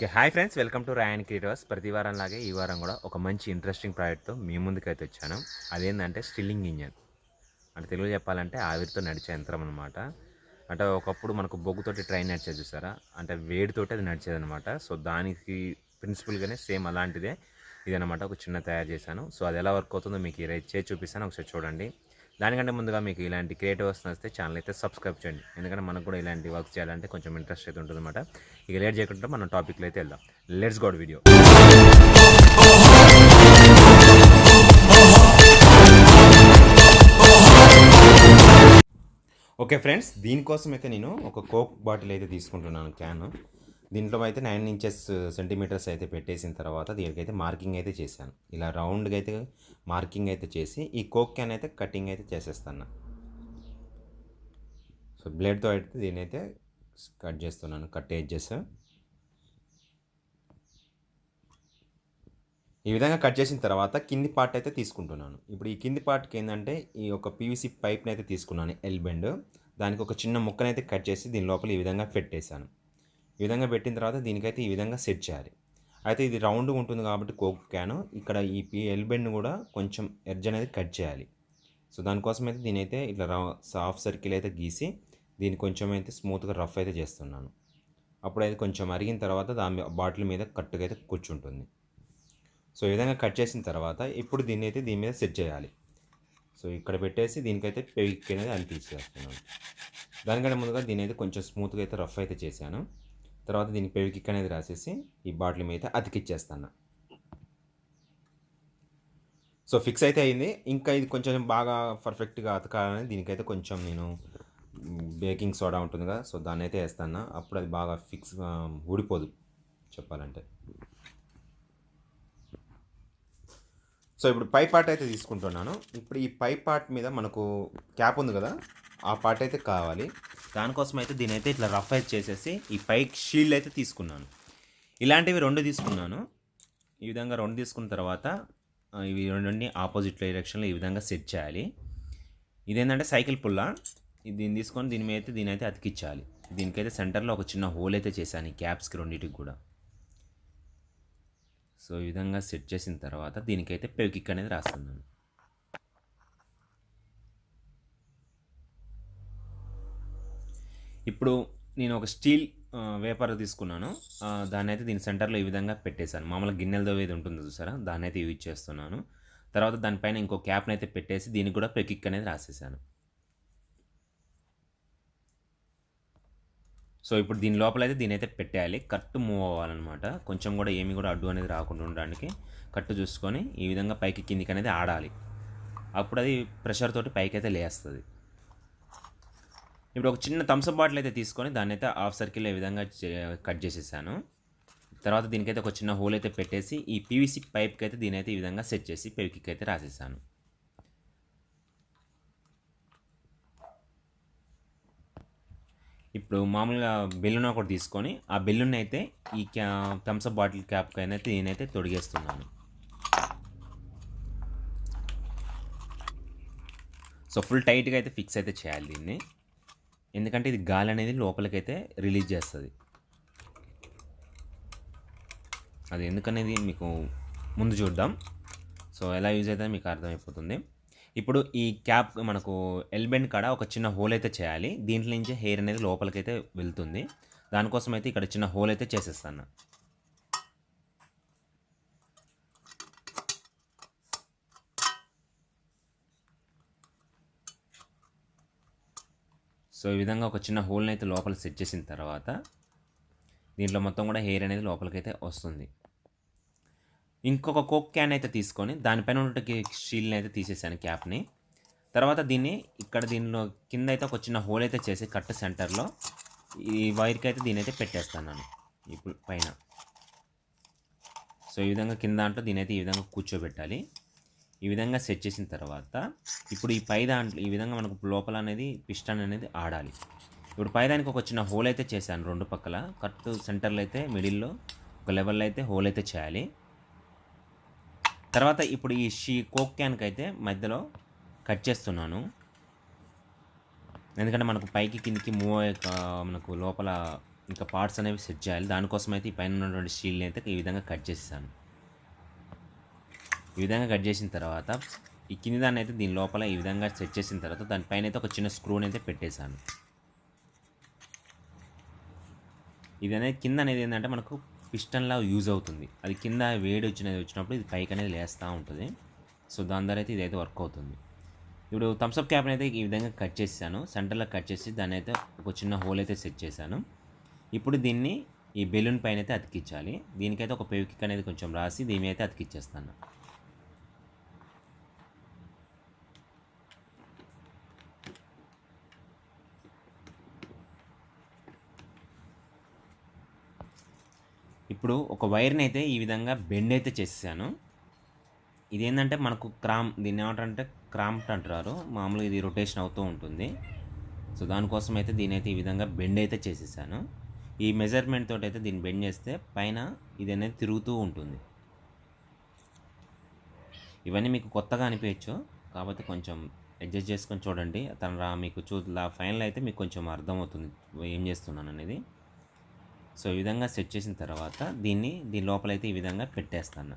Okay hi friends. Welcome to Rayan creators ప్రతి వారం లాగే ఈ వారం కూడా ఒక మంచి ఇంట్రెస్టింగ్ ప్రాజెక్ట్తో మీ ముందుకైతే వచ్చాను. అదేంటంటే స్టిల్లింగ్ ఇంజన్. అంటే తెలుగు చెప్పాలంటే ఆవిరితో నడిచే యంత్రం అనమాట అంటే ఒకప్పుడు మనకు బొగ్గుతోటి ట్రైన్ నడిచేది చూసారా? అంటే వేడితోటి అది నడిచేది అనమాట సో దానికి ప్రిన్సిపల్గానే సేమ్ అలాంటిదే. ఇదనమాట ఒక చిన్న తయారు చేశాను. సో అది ఎలా వర్క్ అవుతుందో మీకు ఈరోజు చే చూపిస్తాను. ఒకసారి చూడండి. దానికంటే ముందుగా మీకు ఇలాంటి క్రియేటివ్ వస్తే ఛానల్ అయితే సబ్స్క్రైబ్ చేయండి. ఎందుకంటే మనకు కూడా ఇలాంటి వర్క్ చేయాలంటే కొంచెం ఇంట్రెస్ట్ అయితే ఉంటుంది అనమాట ఇక లేట్ చేయకుండా మనం టాపిక్లో అయితే వెళ్దాం. Let's go to video okay friends దీనికోసం అయితే నేను ఒక కోక్ బాటిల్ అయితే తీసుకుంటున్నాను క్యాన్ దీంట్లో అయితే నైన్ ఇంచెస్ సెంటీమీటర్స్ అయితే పెట్టేసిన తర్వాత దీనికైతే మార్కింగ్ అయితే చేశాను. ఇలా రౌండ్గా అయితే మార్కింగ్ అయితే చేసి ఈ కోక్ క్యాన్ అయితే కటింగ్ అయితే చేసేస్తాను. సో బ్లేడ్తో అయితే దీని అయితే కట్ చేస్తున్నాను కట్ ఎడ్జెస్. ఈ విధంగా కట్ చేసిన తర్వాత కింది పార్ట్ అయితే తీసుకుంటున్నాను. ఇప్పుడు ఈ కింది పార్ట్కి ఏంటంటే ఈ ఒక పీవీసీ పైప్ని అయితే తీసుకున్నాను ఎల్ బెండ్. దానికి ఒక చిన్న ముక్కనైతే కట్ చేసి దీని లోపల ఈ విధంగా పెట్టేశాను. ఈ విధంగా పెట్టిన తర్వాత దీనికైతే ఈ విధంగా సెట్ చేయాలి. అయితే ఇది రౌండ్గా ఉంటుంది కాబట్టి కోక్ క్యాను. ఇక్కడ ఈ పీ ఎల్ బెండ్ కూడా కొంచెం ఎడ్జ్ అనేది కట్ చేయాలి. సో దానికోసం అయితే దీని అయితే ఇట్లా సాఫ్ట్ హాఫ్ సర్కిల్ అయితే గీసి దీన్ని కొంచెం అయితే స్మూత్గా రఫ్ అయితే చేస్తున్నాను. అప్పుడైతే కొంచెం అరిగిన తర్వాత దాని బాటిల్ మీద కట్టుగా అయితే కూర్చుంటుంది. సో ఈ విధంగా కట్ చేసిన తర్వాత ఇప్పుడు దీన్ని అయితే దీని మీద సెట్ చేయాలి. సో ఇక్కడ పెట్టేసి దీనికైతే పెవిక్ అనేది అనిపించేస్తున్నాను దానికంటే ముందుగా దీని అయితే కొంచెం స్మూత్గా అయితే రఫ్ అయితే చేశాను. తర్వాత దీనికి పెవికిక్ అనేది రాసేసి ఈ బాటిల్ మీద అతికిచ్చేస్తాను. సో ఫిక్స్ అయితే అయింది. ఇంకా ఇది కొంచెం బాగా పర్ఫెక్ట్గా అతకాలని దీనికైతే కొంచెం నేను బేకింగ్ సోడా ఉంటుంది కదా సో దాన్ని అయితే వేస్తాను. అప్పుడు అది బాగా ఫిక్స్ ఊడిపోదు చెప్పాలంటే. సో ఇప్పుడు పై పార్ట్ అయితే తీసుకుంటున్నాను. ఇప్పుడు ఈ పై పార్ట్ మీద మనకు క్యాప్ ఉంది కదా ఆ పార్ట్ అయితే కావాలి. దానికోసం అయితే దీని అయితే ఇట్లా రఫ్ అయితే చేసేసి ఈ పై షీల్డ్ అయితే తీసుకున్నాను. ఇలాంటివి రెండు తీసుకున్నాను. ఈ విధంగా రెండు తీసుకున్న తర్వాత ఇవి రెండుని ఆపోజిట్ డైరెక్షన్లో ఈ విధంగా సెట్ చేయాలి. ఇదేంటంటే సైకిల్ పుల్ల. దీన్ని తీసుకొని దీని మీద అయితే దీని అయితే అతికిచ్చాలి. దీనికైతే సెంటర్లో ఒక చిన్న హోల్ అయితే చేశాను ఈ క్యాప్స్కి రెండింటికి కూడా. సో ఈ విధంగా సెట్ చేసిన తర్వాత దీనికైతే పెవికిక్ అనేది రాస్తున్నాను. ఇప్పుడు నేను ఒక స్టీల్ వేపర్ తీసుకున్నాను. దాన్ని అయితే దీని సెంటర్లో ఈ విధంగా పెట్టేశాను. మామూలుగా గిన్నెలతో ఏది ఉంటుందో చూసారా? దాన్ని అయితే యూజ్ చేస్తున్నాను తర్వాత దానిపైన ఇంకో క్యాప్ని అయితే పెట్టేసి దీనికి కూడా పెకిక్ అనేది రాసేసాను. సో ఇప్పుడు దీని లోపల అయితే దీని అయితే పెట్టేయాలి. కట్టు మూవ్ అవ్వాలన్నమాట. కొంచెం కూడా ఏమి కూడా అడ్డు అనేది రాకుండా ఉండడానికి కట్టు చూసుకొని ఈ విధంగా పైకి కిందికి అనేది ఆడాలి. అప్పుడు అది ప్రెషర్ తోటి పైకి అయితే లేస్తుంది. ఇప్పుడు ఒక చిన్న థమ్స్అప్ బాటిల్ అయితే తీసుకొని దాన్ని అయితే హాఫ్ సర్కిల్ ఈ విధంగా కట్ చేసేసాను. తర్వాత దీనికైతే ఒక చిన్న హోల్ అయితే పెట్టేసి ఈ పీవీసీ పైప్కి అయితే దీని అయితే ఈ విధంగా సెట్ చేసి పెవికిక్ అయితే రాసేసాను. ఇప్పుడు మామూలుగా బెలూన్ ఒకటి తీసుకొని ఆ బెలూన్ అయితే ఈ క్యా థమ్స్అప్ బాటిల్ క్యాప్ అయితే నేనైతే తొడిగేస్తున్నాను. సో ఫుల్ టైట్గా అయితే ఫిక్స్ అయితే చేయాలి దీన్ని. ఎందుకంటే ఇది గాలి అనేది లోపలికైతే రిలీజ్ చేస్తుంది. అది ఎందుకనేది మీకు ముందు చూద్దాం. సో ఎలా యూజ్ అయితే మీకు అర్థమైపోతుంది. ఇప్పుడు ఈ క్యాప్ మనకు ఎల్బెండ్ కాడ ఒక చిన్న హోల్ అయితే చేయాలి. దీంట్లో నుంచి హెయిర్ అనేది లోపలికైతే వెళ్తుంది. దానికోసం అయితే ఇక్కడ చిన్న హోల్ అయితే చేసేస్తాను. సో ఈ విధంగా ఒక చిన్న హోల్ని అయితే లోపల సెట్ చేసిన తర్వాత దీంట్లో మొత్తం కూడా హెయిర్ అనేది లోపలికైతే వస్తుంది. ఇంకొక కోక్ క్యాన్ అయితే తీసుకొని దానిపైన ఉన్న షీల్ని అయితే తీసేసాను క్యాప్ని. తర్వాత దీన్ని ఇక్కడ దీనిలో కింద అయితే ఒక చిన్న హోల్ అయితే చేసి కట్ సెంటర్లో ఈ వైర్కి అయితే దీని అయితే పెట్టేస్తాను నేను ఇప్పుడు పైన. సో ఈ విధంగా కింద దాంట్లో దీని అయితే ఈ విధంగా కూర్చోబెట్టాలి. ఈ విధంగా సెట్ చేసిన తర్వాత ఇప్పుడు ఈ పై దాంట్లో ఈ విధంగా మనకు లోపల అనేది పిస్టన్ అనేది ఆడాలి. ఇప్పుడు పైదానికి ఒక చిన్న హోల్ అయితే చేశాను రెండు పక్కల. కరెక్ట్ సెంటర్లో అయితే మిడిల్లో ఒక లెవెల్లో అయితే హోల్ అయితే చేయాలి. తర్వాత ఇప్పుడు ఈ షీ కోక్ క్యాన్కి అయితే మధ్యలో కట్ చేస్తున్నాను. ఎందుకంటే మనకు పైకి కిందికి మూవ్ అయ్యే మనకు లోపల ఇంకా పార్ట్స్ అనేవి సెట్ చేయాలి. దానికోసం అయితే ఈ పైన ఉన్నటువంటి స్టీల్ని అయితే ఈ విధంగా కట్ చేసేసాను. ఈ విధంగా కట్ చేసిన తర్వాత ఈ కింది దాన్ని అయితే దీని లోపల ఈ విధంగా సెట్ చేసిన తర్వాత దానిపైన అయితే ఒక చిన్న స్క్రూని అయితే పెట్టేశాను. ఇది అనేది కింద అనేది ఏంటంటే మనకు పిస్టన్లా యూజ్ అవుతుంది. అది కింద వేడి వచ్చినది వచ్చినప్పుడు ఇది పైకి అనేది లేస్తూ ఉంటుంది. సో దాని ద్వారా అయితే ఇదైతే వర్క్ అవుతుంది. ఇప్పుడు థమ్స్అప్ క్యాప్ని అయితే ఈ విధంగా కట్ చేశాను సెంటర్లో కట్ చేసి దాన్ని అయితే ఒక చిన్న హోల్ అయితే సెట్ చేశాను. ఇప్పుడు దీన్ని ఈ బెలూన్ పైన అయితే అతికించాలి. దీనికైతే ఒక పెవికిక్ అనేది కొంచెం రాసి దీని అయితే అతికిచ్చేస్తాను. ఇప్పుడు ఒక వైర్ని అయితే ఈ విధంగా బెండ్ అయితే చేసేసాను. ఇదేంటంటే మనకు క్రామ్ దీన్ని ఏమంటారంటే క్రాంప్ట్ అంటారు మామూలుగా ఇది రొటేషన్ అవుతూ ఉంటుంది. సో దానికోసం అయితే దీని అయితే ఈ విధంగా బెండ్ అయితే చేసేసాను. ఈ మెజర్మెంట్ తోటి అయితే దీన్ని బెండ్ చేస్తే పైన ఇది అనేది తిరుగుతూ ఉంటుంది. ఇవన్నీ మీకు కొత్తగా అనిపించచ్చు. కాకపోతే కొంచెం అడ్జస్ట్ చేసుకొని చూడండి. తను రా మీకు చూ ఫైనల్ అయితే మీకు కొంచెం అర్థమవుతుంది. ఏం చేస్తున్నాను అనేది సో ఈ విధంగా సెట్ చేసిన తర్వాత దీన్ని దీని లోపలైతే ఈ విధంగా పెట్టేస్తాను.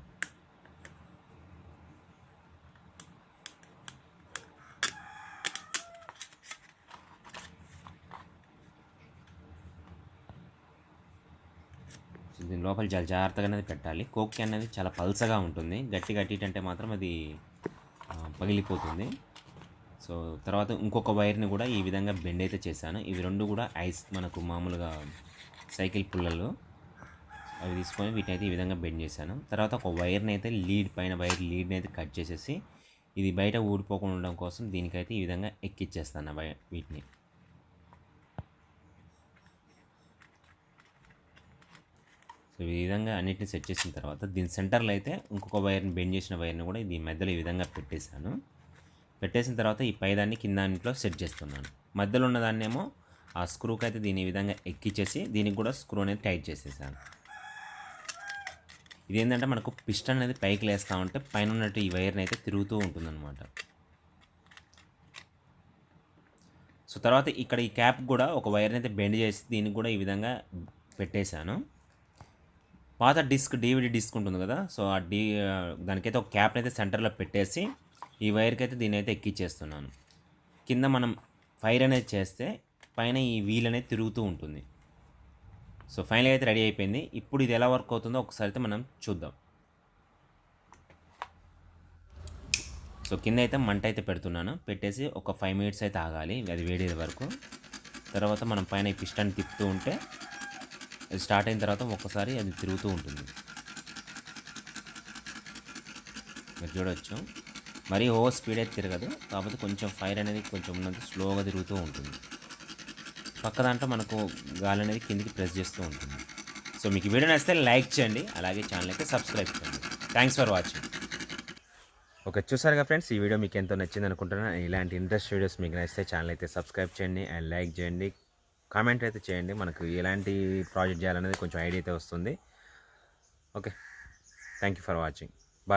సో దీని లోపల చాలా జాగ్రత్తగా అనేది పెట్టాలి. కోక్ అనేది చాలా పల్చగా ఉంటుంది. గట్టి గట్టి అంటే మాత్రం అది పగిలిపోతుంది. సో తర్వాత ఇంకొక వైర్ని కూడా ఈ విధంగా బెండ్ అయితే చేశాను. ఇవి రెండు కూడా ఐస్ మనకు మామూలుగా సైకిల్ పుల్లలు అవి తీసుకొని వీటిని అయితే ఈ విధంగా బెండ్ చేశాను. తర్వాత ఒక వైర్ని అయితే లీడ్ పైన వైర్ లీడ్ని అయితే కట్ చేసేసి ఇది బయట ఊడిపోకుండా ఉండడం కోసం దీనికైతే ఈ విధంగా ఎక్కిచ్చేస్తాను వై- వీటిని. సో ఈ విధంగా అన్నిటిని సెట్ చేసిన తర్వాత దీని సెంటర్లో అయితే ఇంకొక వైర్ని బెండ్ చేసిన వైర్ని కూడా దీని మధ్యలో ఈ విధంగా పెట్టేశాను. పెట్టేసిన తర్వాత ఈ పైదాన్ని కింద దాంట్లో సెట్ చేస్తున్నాను. మధ్యలో ఉన్నదాన్నేమో ఆ స్క్రూకి అయితే దీని విధంగా ఎక్కిచ్చేసి దీనికి కూడా స్క్రూ అనేది టైట్ చేసేసాను. ఇది ఏంటంటే మనకు పిస్టన్ అనేది పైకి లేస్తా ఉంటే పైన ఉన్నట్టు ఈ వైర్ని అయితే తిరుగుతూ ఉంటుందన్నమాట. సో తర్వాత ఇక్కడ ఈ క్యాప్ కూడా ఒక వైర్ని అయితే బెండ్ చేసి దీనికి కూడా ఈ విధంగా పెట్టేశాను. పాత డిస్క్ డీవీడీ డిస్క్ ఉంటుంది కదా సో ఆ డి దానికైతే ఒక క్యాప్ని అయితే సెంటర్లో పెట్టేసి ఈ వైర్కి అయితే దీని అయితే ఎక్కిచ్చేస్తున్నాను. కింద మనం ఫైర్ అనేది చేస్తే పైన ఈ వీల్ అనేది తిరుగుతూ ఉంటుంది. సో ఫైనల్గా అయితే రెడీ అయిపోయింది. ఇప్పుడు ఇది ఎలా వర్క్ అవుతుందో ఒకసారి అయితే మనం చూద్దాం. సో కింద అయితే మంట అయితే పెడుతున్నాను. పెట్టేసి ఒక ఫైవ్ మినిట్స్ అయితే ఆగాలి. అది వేడే వరకు. తర్వాత మనం పైన ఈ పిస్టన్ తిప్పుతూ ఉంటే అది స్టార్ట్ అయిన తర్వాత ఒక్కసారి అది తిరుగుతూ ఉంటుంది. మీరు చూడొచ్చు. మరీ ఓవర్ స్పీడ్ అయితే తిరగదు. కాకపోతే కొంచెం ఫైర్ అనేది కొంచెం ఉన్నది స్లోగా తిరుగుతూ ఉంటుంది. పక్క దాంట్లో మనకు గాలి అనేది కిందికి ప్రెస్ చేస్తూ ఉంటుంది. సో మీకు వీడియో నచ్చితే లైక్ చేయండి. అలాగే ఛానల్ అయితే సబ్స్క్రైబ్ చేయండి. థ్యాంక్స్ ఫర్ వాచింగ్ ఓకే చూసారుగా ఫ్రెండ్స్ ఈ వీడియో మీకు ఎంతో నచ్చింది అనుకుంటున్నాను ఇలాంటి ఇంట్రెస్ట్ వీడియోస్ మీకు నచ్చితే ఛానల్ అయితే సబ్స్క్రైబ్ చేయండి. అండ్ లైక్ చేయండి. కామెంట్ అయితే చేయండి. మనకు ఎలాంటి ప్రాజెక్ట్ చేయాలనేది కొంచెం ఐడియా అయితే వస్తుంది. Okay thank you for watching